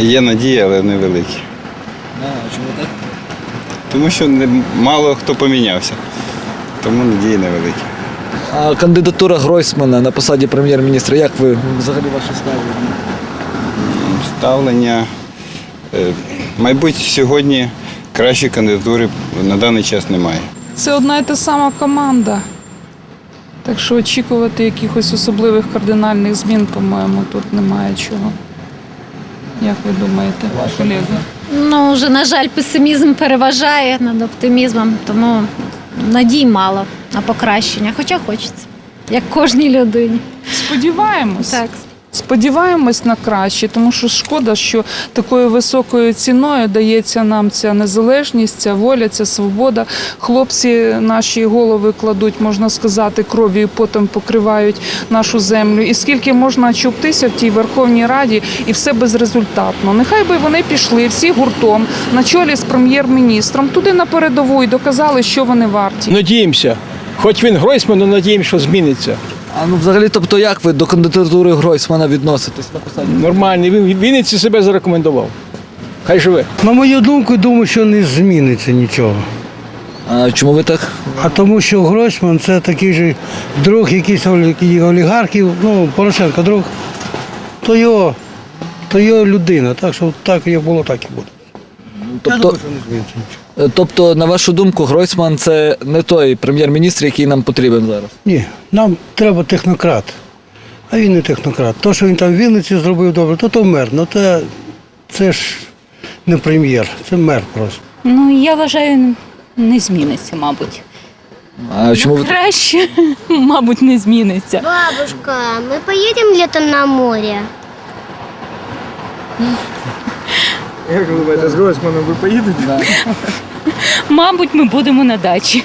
Є надія, але невеликі. А, чому так? Тому що не, мало хто помінявся. Тому надії невеликі. А кандидатура Гройсмана на посаді прем'єр-міністра, як ви взагалі ваше ставлення? Ставлення. е, Мабуть, сьогодні кращої кандидатури на даний час немає. Це одна і та сама команда. Так що очікувати якихось особливих кардинальних змін, по-моєму, тут немає чого. Як ви думаєте, колеги? Ну, вже, на жаль, песимізм переважає над оптимізмом, тому надій мало на покращення, хоча хочеться, як кожній людині. Сподіваємось. Так. Сподіваємось на краще, тому що шкода, що такою високою ціною дається нам ця незалежність, ця воля, ця свобода. Хлопці наші голови кладуть, можна сказати, кров'ю і потом покривають нашу землю. І скільки можна чуптися в тій Верховній Раді, і все безрезультатно. Нехай би вони пішли всі гуртом на чолі з прем'єр-міністром туди на передову і доказали, що вони варті. Надіємося. Хоч він Гройсман, але надіємося, що зміниться. А ну взагалі, тобто як ви до кандидатури Гройсмана відноситесь на посаді? Нормальний. Він Вінниці себе зарекомендував. Хай живе. На мою думку, думаю, що не зміниться нічого. А чому ви так? А тому, що Гройсман це такий же друг якийсь олігархів, ну, Порошенко друг, то його, то його людина. Так що так як було, так і буде. Я Тобто, думаю, що не зміниться нічого. Е, тобто, на вашу думку, Гройсман це не той прем'єр-міністр, який нам потрібен зараз. Ні, нам треба технократ. А він не технократ. То, що він там в Вінниці зробив добре, то то мер. Ну це, це ж не прем'єр, це мер просто. Ну, я вважаю, не зміниться, мабуть. А чому ви? Краще, мабуть, не зміниться. Бабушка, мы поедем летом на море? Як ви думаєте, з Гройсманом ви поїдете? Мабуть, ми будемо на дачі.